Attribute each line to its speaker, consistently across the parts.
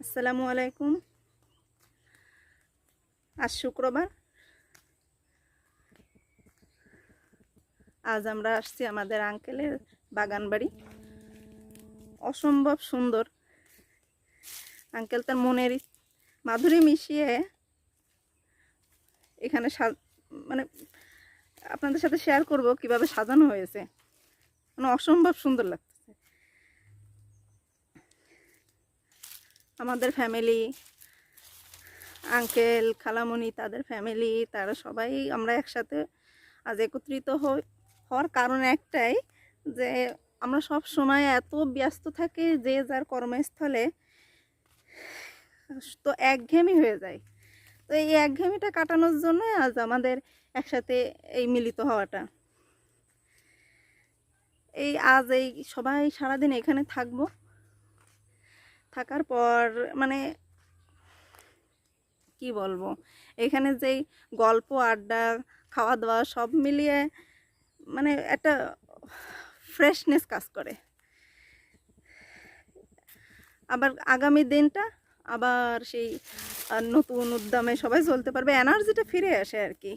Speaker 1: আসসালামু আলাইকুম। আজ শুক্রবার। আজ আমরা আসছি আমাদের আঙ্কেলের বাগান বাড়ি অসম্ভব সুন্দর। আঙ্কেল তার মনের মাধুরী মিশিয়ে এখানে মানে আপনাদের সাথে শেয়ার করব কীভাবে সাজানো হয়েছে। মানে অসম্ভব সুন্দর লাগতেছে আমাদের ফ্যামিলি আঙ্কেল খালামণি তাদের ফ্যামিলি তারা সবাই আমরা একসাথে আজ একত্রিত হই, হওয়ার কারণ একটাই যে আমরা সব সময় এত ব্যস্ত থাকি যে যার কর্মস্থলে, তো একঘেয়েমি হয়ে যায়। তো এই একঘেয়েমিটা কাটানোর জন্য আজ আমাদের একসাথে এই মিলিত হওয়াটা। এই আজ এই সবাই সারাদিন এখানে থাকব। থাকার পর মানে কি বলব? এখানে যেই গল্প, আড্ডা খাওয়া দাওয়া সব মিলিয়ে মানে একটা ফ্রেশনেস কাজ করে। আবার আগামী দিনটা আবার সেই নতুন উদ্যমে সবাই চলতে পারবে এনার্জিটা ফিরে আসে আর কি।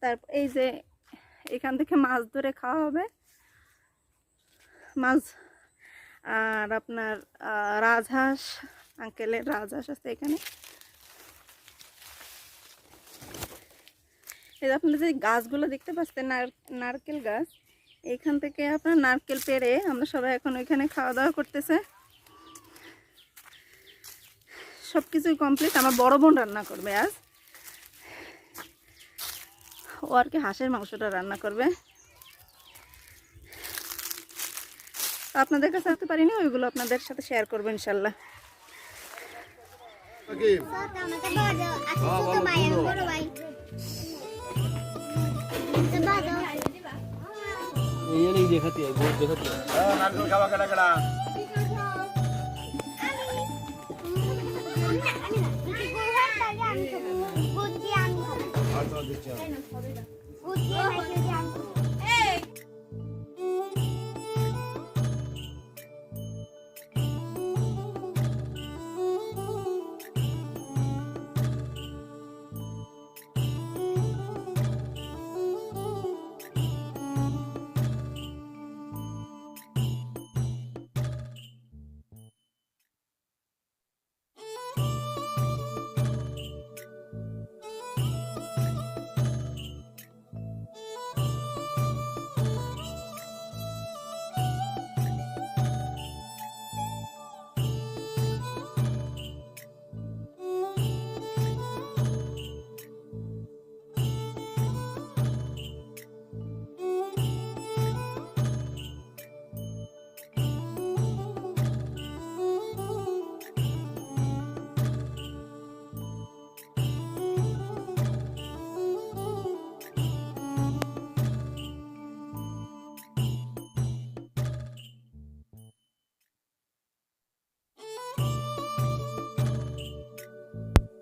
Speaker 1: তারপর এই যে এখান থেকে মাছ ধরে খাওয়া হবে। মাছ আর আপনার রাজহাঁস, আঙ্কেলের রাজহাঁস আছে এখানে। এই আপনারা যে গাছগুলো দেখতে পাচ্ছেন, নার- নারকেল গাছ, এখান থেকে আপনার নারকেল পেড়ে আমরা সবাই এখন ওইখানে খাওয়া দাওয়া করতেছে। সব কিছুই কমপ্লিট আমার বড় বোন রান্না করবে আজ। ও আর কি হাঁসের মাংসটা রান্না করবে তো আপনাদের কাছে আনতে পারিনি ওইগুলো আপনাদের সাথে শেয়ার করবো ইনশাল্লাহ
Speaker 2: সাকিব
Speaker 3: আমাকে বড় আছে ছোট ভাই আর বড় ভাই তো বড়
Speaker 4: ये नहीं दिखाती है बहुत दिखाती है
Speaker 2: নারকেল খাওয়া কেডা কেডা আচ্ছা দিচ্ছি
Speaker 3: বুদ্ধি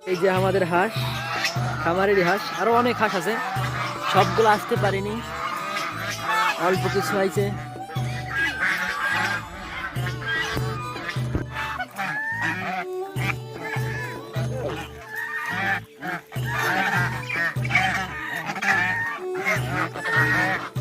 Speaker 4: এই যে আমাদের হাঁস, খামারেরই হাঁস আরও অনেক হাঁস আছে সবগুলো আসতে পারিনি অল্প কিছু হয়েছে Yeah.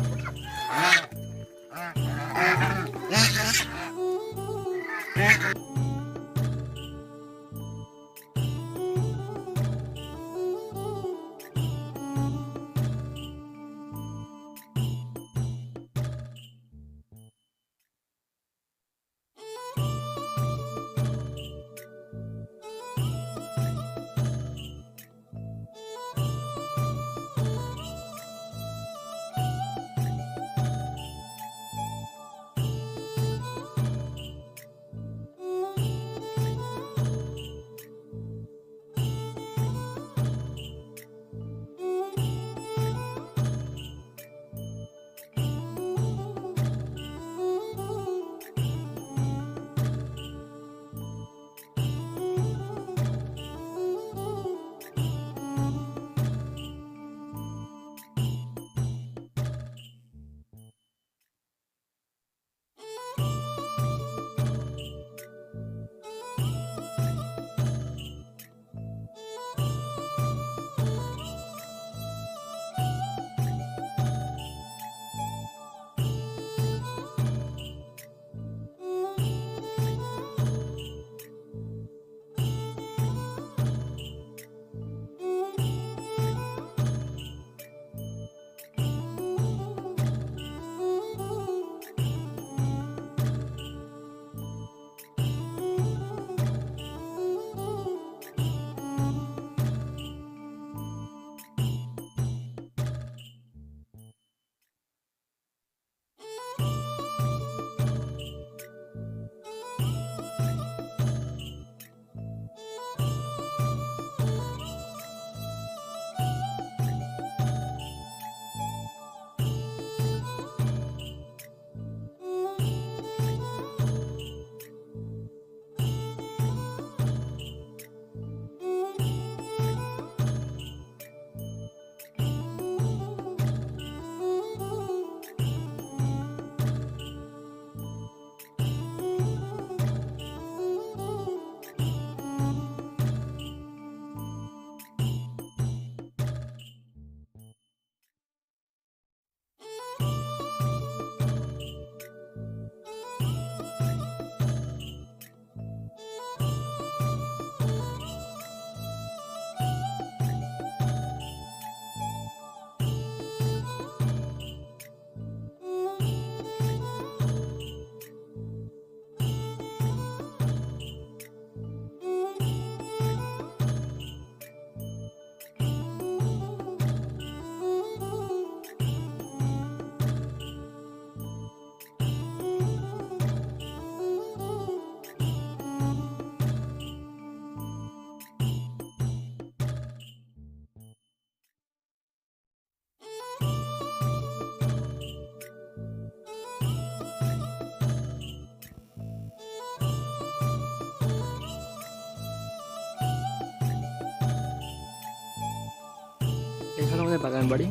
Speaker 4: আমাদের বাগান বাড়ি।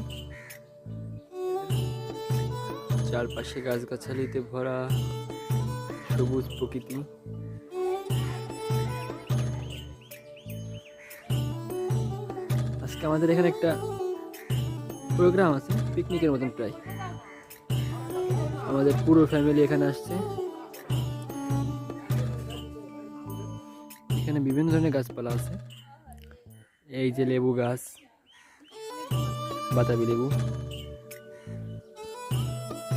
Speaker 4: চারপাশে গাছগাছালিতে ভরা সবুজ প্রকৃতি। আজকে আমাদের এখানে একটা প্রোগ্রাম আছে, পিকনিকের মতন প্রায়। আমাদের পুরো ফ্যামিলি এখানে আসছে। এখানে বিভিন্ন ধরনের গাছপালা আছে। এই যে লেবু গাছ বাতাবি লেবু।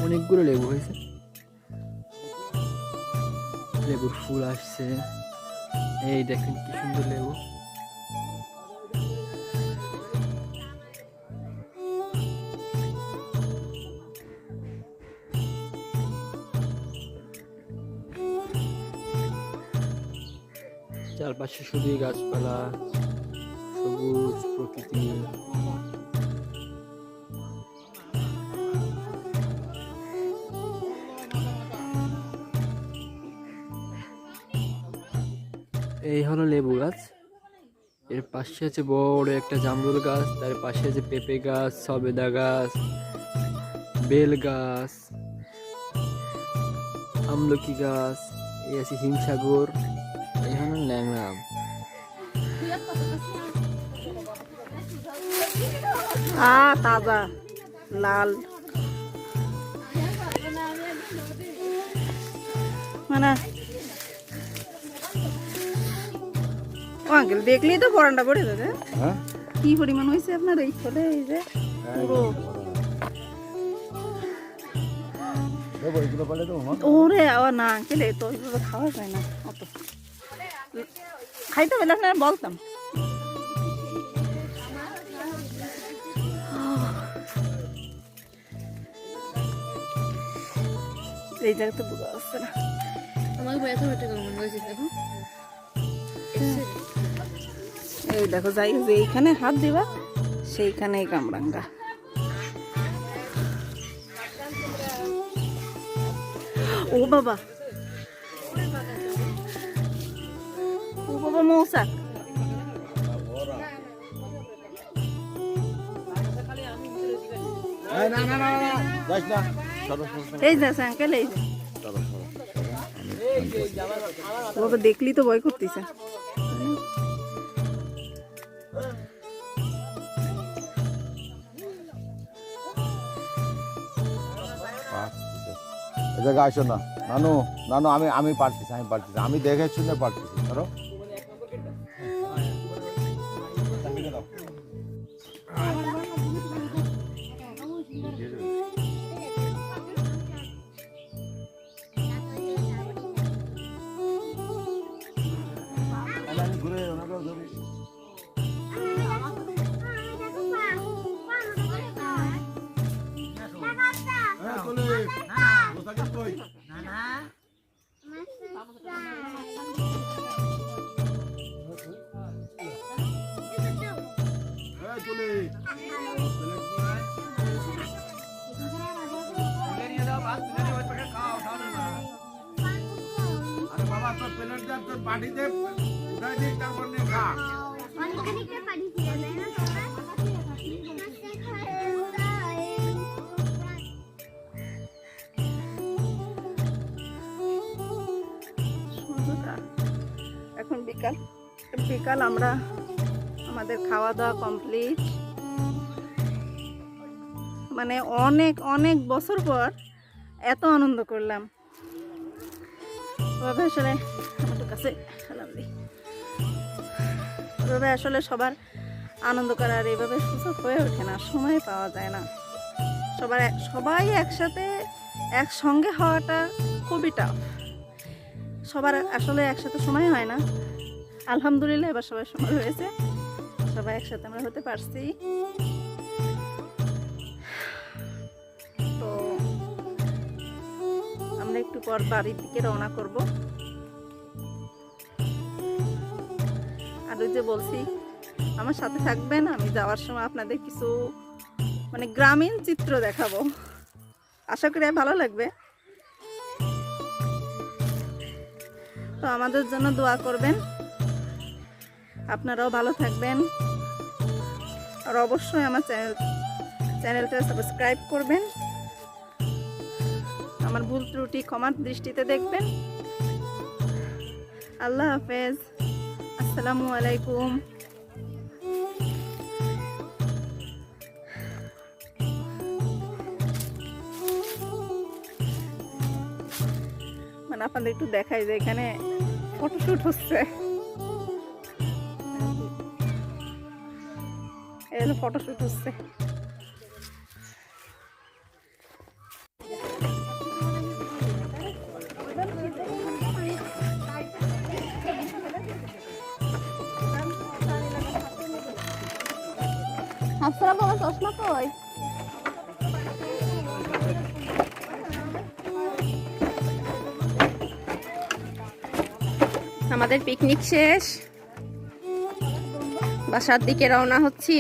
Speaker 4: অনেকগুলো লেবু হয়েছে। লেবুর ফুল আসছে। এই দেখেন কি সুন্দর লেবু। চারপাশে শুধুই গাছপালা, সবুজ প্রকৃতি এই হলো লেবু গাছ। এর পাশে আছে বড় একটা জামরুল গাছ, তার পাশে আছে পেঁপে গাছ, সবেদা গাছ, বেল গাছ, আমলকি গাছ, এই আছে হিমসাগর, এই হলো ল্যাংড়া
Speaker 1: আ, তাজা, লাল। মানে ও আঙ্কেল দেখলেই তো পরানটা পড়ে যাবে।
Speaker 2: হ্যাঁ?
Speaker 1: কি পরিমাণ হয়েছে আপনার এই ফলে এই যে পুরো? ওরে আবার না আঙ্কেল তো ওইভাবে খাওয়া যায় না অত। খাইতে পেলে আপনার বলতাম। এই জায়গাতে বোঝা যাচ্ছে না।
Speaker 5: আমাকে কেমন হয়েছে দেখো।
Speaker 1: এই দেখো যাই যে এইখানে হাত দিবা সেইখানেই কামরাঙ্গা। ও বাবা। ও বাবা মৌসাক
Speaker 2: এই, যাস
Speaker 1: আঙ্কেল বাবা দেখলি তো ভয় করতেছে
Speaker 2: জায়গায় আসো না নানু নানু আমি আমি পারতেছি আমি পারতেছি আমি দেখে শুনে পারতেছি ধরো ঘুরে ওনাকে ধরি
Speaker 1: এখন বিকাল। বিকাল আমরা আমাদের খাওয়া দাওয়া কমপ্লিট মানে অনেক অনেক বছর পর এত আনন্দ করলাম। ওভাবে আসলে আমার কাছে সালাম দিই ওভাবে আসলে সবার আনন্দ করার এইভাবে সুযোগ হয়ে ওঠে না, সময় পাওয়া যায় না। সবার সবাই একসাথে একসঙ্গে হওয়াটা খুবই টাফ সবার আসলে একসাথে সময় হয় না। আলহামদুলিল্লাহ এবার সবার সময় হয়েছে। সবাই একসাথে আমরা হতে পারছি। আমরা একটু পর বাড়ির দিকে রওনা করব। আর ওই যে বলছি, আমার সাথে থাকবেন, আমি যাওয়ার সময় আপনাদের কিছু মানে গ্রামীণ চিত্র দেখাবো। আশা করি ভালো লাগবে। তো আমাদের জন্য দোয়া করবেন। আপনারাও ভালো থাকবেন। আর অবশ্যই আমার চ্যানেল চ্যানেলটা সাবস্ক্রাইব করবেন। আমার ভুল ত্রুটি ক্ষমার দৃষ্টিতে দেখবেন। আল্লাহ হাফেজ। আসসালামু আলাইকুম। মানে আপনাদের একটু দেখাই যে এখানে ফটোশুট হচ্ছে। হলো ফটোশুট হচ্ছে।
Speaker 3: চশমা কই?
Speaker 1: আমাদের পিকনিক শেষ। বাসার দিকে রওনা হচ্ছি।